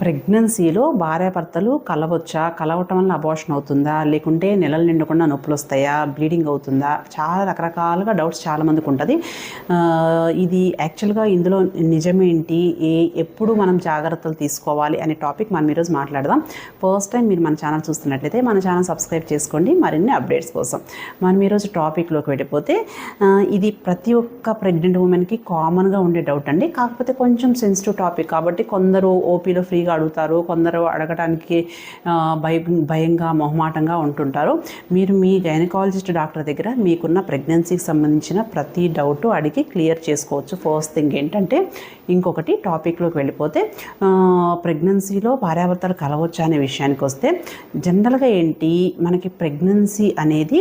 ప్రెగ్నెన్సీలో భార్యాభర్తలు కలవచ్చా? కలవటం వల్ల అబార్షన్ అవుతుందా? లేకుంటే నెలలు నిండకుండా నొప్పులు వస్తాయా? బ్లీడింగ్ అవుతుందా? చాలా రకరకాలుగా డౌట్స్ చాలామందికి ఉంటుంది. ఇది యాక్చువల్గా ఇందులో నిజమేంటి? ఏ ఎప్పుడు మనం జాగ్రత్తలు తీసుకోవాలి అనే టాపిక్ మనం ఈరోజు మాట్లాడదాం. ఫస్ట్ టైం మీరు మన ఛానల్ చూస్తున్నట్లయితే మన ఛానల్ సబ్స్క్రైబ్ చేసుకోండి. మరిన్ని అప్డేట్స్ కోసం మనం ఈరోజు టాపిక్లోకి వెళ్ళిపోతే ఇది ప్రతి ఒక్క ప్రెగ్నెంట్ ఉమెన్కి కామన్గా ఉండే డౌట్ అండి. కాకపోతే కొంచెం సెన్సిటివ్ టాపిక్ కాబట్టి కొందరు ఓపీలో ఫ్రీగా అడుగుతారు. కొందరు అడగడానికి భయ భయంగా మొహమాటంగా ఉంటుంటారు. మీరు మీ గైనకాలజిస్ట్ డాక్టర్ దగ్గర మీకున్న ప్రెగ్నెన్సీకి సంబంధించిన ప్రతి డౌట్ అడిగి క్లియర్ చేసుకోవచ్చు. ఫస్ట్ థింగ్ ఏంటంటే ఇంకొకటి టాపిక్లోకి వెళ్ళిపోతే ప్రెగ్నెన్సీలో భార్యాభర్తలు కలవచ్చా అనే విషయానికి వస్తే జనరల్గా ఏంటి మనకి ప్రెగ్నెన్సీ అనేది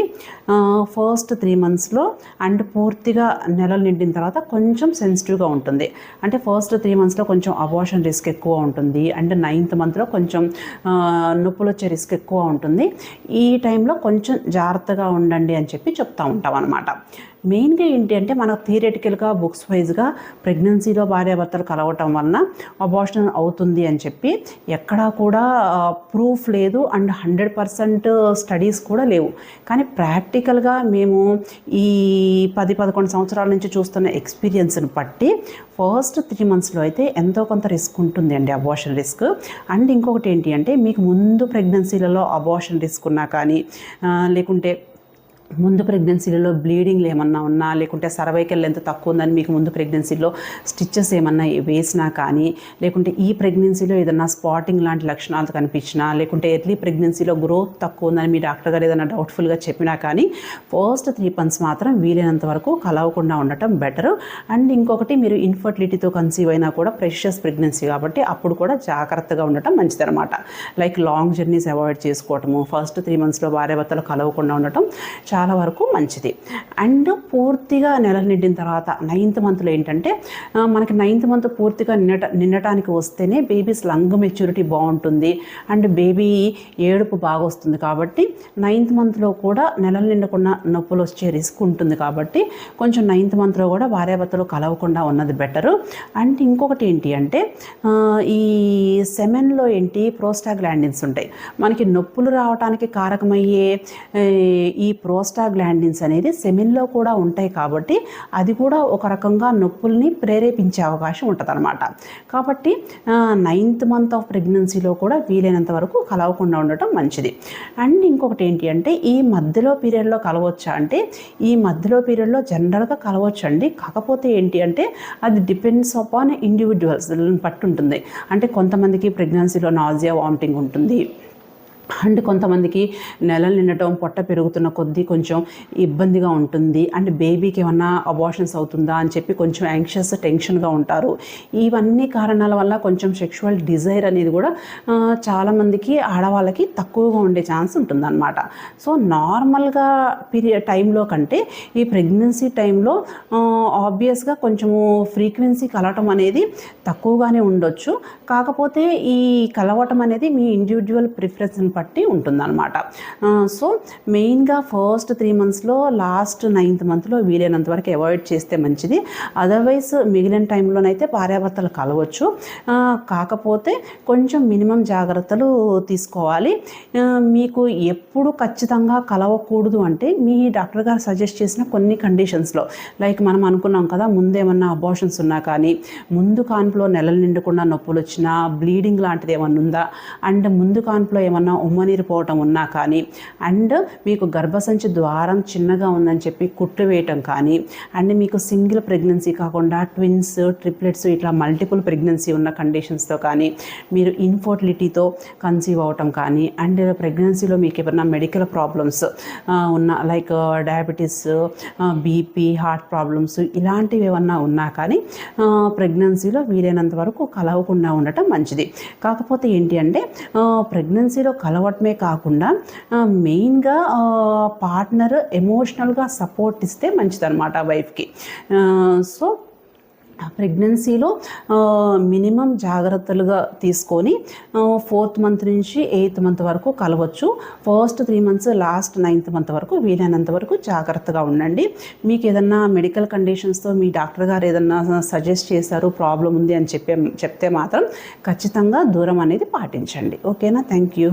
ఫస్ట్ త్రీ మంత్స్లో అండ్ పూర్తిగా నెలలు నిండిన తర్వాత కొంచెం సెన్సిటివ్గా ఉంటుంది. అంటే ఫస్ట్ త్రీ మంత్స్లో కొంచెం అబార్షన్ రిస్క్ ఎక్కువ ఉంటుంది. అండ్ నైన్త్ మంత్లో కొంచెం నొప్పులు వచ్చే రిస్క్ ఎక్కువ ఉంటుంది. ఈ టైంలో కొంచెం జాగ్రత్తగా ఉండండి అని చెప్పి చెప్తా ఉంటాం అనమాట మెయిన్గా ఏంటి అంటే మనకు థియరటికల్గా బుక్స్ వైజ్గా ప్రెగ్నెన్సీలో భార్యాభర్తలు కలవటం వలన అబార్షన్ అవుతుంది అని చెప్పి ఎక్కడా కూడా ప్రూఫ్ లేదు అండ్ హండ్రెడ్ పర్సెంట్ స్టడీస్ కూడా లేవు. కానీ ప్రాక్టికల్గా మేము ఈ పది పదకొండు సంవత్సరాల నుంచి చూస్తున్న ఎక్స్పీరియన్స్ని బట్టి ఫస్ట్ త్రీ మంత్స్లో అయితే ఎంతో కొంత రిస్క్ ఉంటుంది అండి అబార్షన్ రిస్క్ అండ్ ఇంకొకటి ఏంటి అంటే మీకు ముందు ప్రెగ్నెన్సీలలో అబార్షన్ రిస్క్ ఉన్నా కానీ లేకుంటే ముందు ప్రెగ్నెన్సీలలో బ్లీడింగ్లు ఏమన్నా ఉన్నా లేకుంటే సర్వైకల్ ఎంత తక్కువ ఉందని మీకు ముందు ప్రెగ్నెన్సీలో స్టిచ్చెస్ ఏమన్నా వేసినా కానీ లేకుంటే ఈ ప్రెగ్నెన్సీలో ఏదన్నా స్పాటింగ్ లాంటి లక్షణాలు కనిపించినా లేకుంటే ఎర్లీ ప్రెగ్నెన్సీలో గ్రోత్ తక్కువ ఉందని మీ డాక్టర్ గారు ఏదైనా డౌట్ఫుల్గా చెప్పినా కానీ ఫస్ట్ త్రీ మంత్స్ మాత్రం వీలైనంత వరకు కలవకుండా ఉండటం బెటర్. అండ్ ఇంకొకటి మీరు ఇన్ఫర్టిలిటీతో కన్సీవ్ అయినా కూడా ప్రెషియస్ ప్రెగ్నెన్సీ కాబట్టి అప్పుడు కూడా జాగ్రత్తగా ఉండటం మంచిదన్నమాట. లైక్ లాంగ్ జర్నీస్ అవాయిడ్ చేసుకోవటము ఫస్ట్ త్రీ మంత్స్లో భార్యాభర్తలు కలవకుండా ఉండటం చాలా చాలా వరకు మంచిది. అండ్ పూర్తిగా నెలలు నిండిన తర్వాత నైన్త్ మంత్లో ఏంటంటే మనకి నైన్త్ మంత్ పూర్తిగా నిన్నట నిన్నటానికి వస్తేనే బేబీస్ లంగ్ మెచ్యూరిటీ బాగుంటుంది. అండ్ బేబీ ఏడుపు బాగా వస్తుంది కాబట్టి నైన్త్ మంత్లో కూడా నెలలు నిండకుండా నొప్పులు వచ్చే రిస్క్ ఉంటుంది కాబట్టి కొంచెం నైన్త్ మంత్లో కూడా భార్యాభర్తలు కలవకుండా ఉన్నది బెటరు అండ్ ఇంకొకటి ఏంటి అంటే ఈ సెమెన్లో ఏంటి ప్రోస్టాగ్లాండిన్స్ ఉంటాయి. మనకి నొప్పులు రావడానికి కారకమయ్యే ఈ ప్రోస్టాగ్లాండిన్స్ అనేది మెదడులో కూడా ఉంటాయి కాబట్టి అది కూడా ఒక రకంగా నొప్పుల్ని ప్రేరేపించే అవకాశం ఉంటుంది అనమాట కాబట్టి నైన్త్ మంత్ ఆఫ్ ప్రెగ్నెన్సీలో కూడా వీలైనంత వరకు కలవకుండా ఉండటం మంచిది. అండ్ ఇంకొకటి ఏంటి అంటే ఈ మధ్యలో పీరియడ్లో కలవచ్చా అంటే ఈ మధ్యలో పీరియడ్లో జనరల్గా కలవచ్చు అండి కాకపోతే ఏంటి అంటే అది డిపెండ్స్ అపాన్ ఇండివిజువల్స్ పట్టు ఉంటుంది. అంటే కొంతమందికి ప్రెగ్నెన్సీలో నాజియా వామిటింగ్ ఉంటుంది. అండ్ కొంతమందికి నెలలు నిండటం పొట్ట పెరుగుతున్న కొద్దీ కొంచెం ఇబ్బందిగా ఉంటుంది. అండ్ బేబీకి ఏమన్నా అబార్షన్స్ అవుతుందా అని చెప్పి కొంచెం యాంగ్షియస్ టెన్షన్గా ఉంటారు. ఇవన్నీ కారణాల వల్ల కొంచెం సెక్షువల్ డిజైర్ అనేది కూడా చాలామందికి ఆడవాళ్ళకి తక్కువగా ఉండే ఛాన్స్ ఉంటుందన్నమాట. సో నార్మల్గా పీరియడ్ టైంలో కంటే ఈ ప్రెగ్నెన్సీ టైంలో ఆబ్వియస్గా కొంచెము ఫ్రీక్వెన్సీ కలవటం అనేది తక్కువగానే ఉండొచ్చు. కాకపోతే ఈ కలవటం అనేది మీ ఇండివిజువల్ ప్రిఫరెన్స్ని బట్టి ఉంటుందన్నమాట. సో మెయిన్గా ఫస్ట్ త్రీ మంత్స్లో లాస్ట్ నైన్త్ మంత్లో వీలైనంత వరకు అవాయిడ్ చేస్తే మంచిది. అదర్వైజ్ మిగిలిన టైంలోనైతే భార్యాభర్తలు కలవచ్చు. కాకపోతే కొంచెం మినిమం జాగ్రత్తలు తీసుకోవాలి. మీకు ఎప్పుడు ఖచ్చితంగా కలవకూడదు అంటే మీ డాక్టర్ గారు సజెస్ట్ చేసిన కొన్ని కండిషన్స్లో. లైక్ మనం అనుకున్నాం కదా ముందేమన్నా అబార్షన్స్ ఉన్నా కానీ ముందు కాన్పులో నెలలు నిండకుండా నొప్పులు వచ్చినా బ్లీడింగ్ లాంటిది ఏమన్నా ఉందా అండ్ ముందు కాన్పులో ఏమన్నా ఉమ్మనీరిపోవటం ఉన్నా కానీ అండ్ మీకు గర్భసంచి ద్వారం చిన్నగా ఉందని చెప్పి కుట్లు వేయటం కానీ అండ్ మీకు సింగిల్ ప్రెగ్నెన్సీ కాకుండా ట్విన్స్ ట్రిప్లెట్స్ ఇట్లా మల్టిపుల్ ప్రెగ్నెన్సీ ఉన్న కండిషన్స్తో కానీ మీరు ఇన్ఫర్టిలిటీతో కన్సీవ్ అవటం కానీ అండ్ ప్రెగ్నెన్సీలో మీకు ఏమైనా మెడికల్ ప్రాబ్లమ్స్ ఉన్న like diabetes BP heart problems ఇలాంటివి ఏమన్నా ఉన్నా కానీ ప్రెగ్నెన్సీలో వీలైనంత వరకు కలవకుండా ఉండటం మంచిది. కాకపోతే ఏంటి అంటే ప్రెగ్నెన్సీలో కలవటమే కాకుండా మెయిన్గా పార్ట్నర్ ఎమోషనల్గా సపోర్ట్ ఇస్తే మంచిదన్నమాట వైఫ్కి. సో ప్రెగ్నెన్సీలో మినిమం జాగ్రత్తలుగా తీసుకొని ఫోర్త్ మంత్ నుంచి ఎయిత్ మంత్ వరకు కలవచ్చు. First three months last ninth month వరకు వీలైనంత వరకు జాగ్రత్తగా ఉండండి. మీకు ఏదన్నా మెడికల్ కండిషన్స్తో మీ డాక్టర్ గారు ఏదన్నా సజెస్ట్ చేశారు ప్రాబ్లం ఉంది అని చెప్పే చెప్తే మాత్రం ఖచ్చితంగా దూరం అనేది పాటించండి. ఓకేనా? Thank you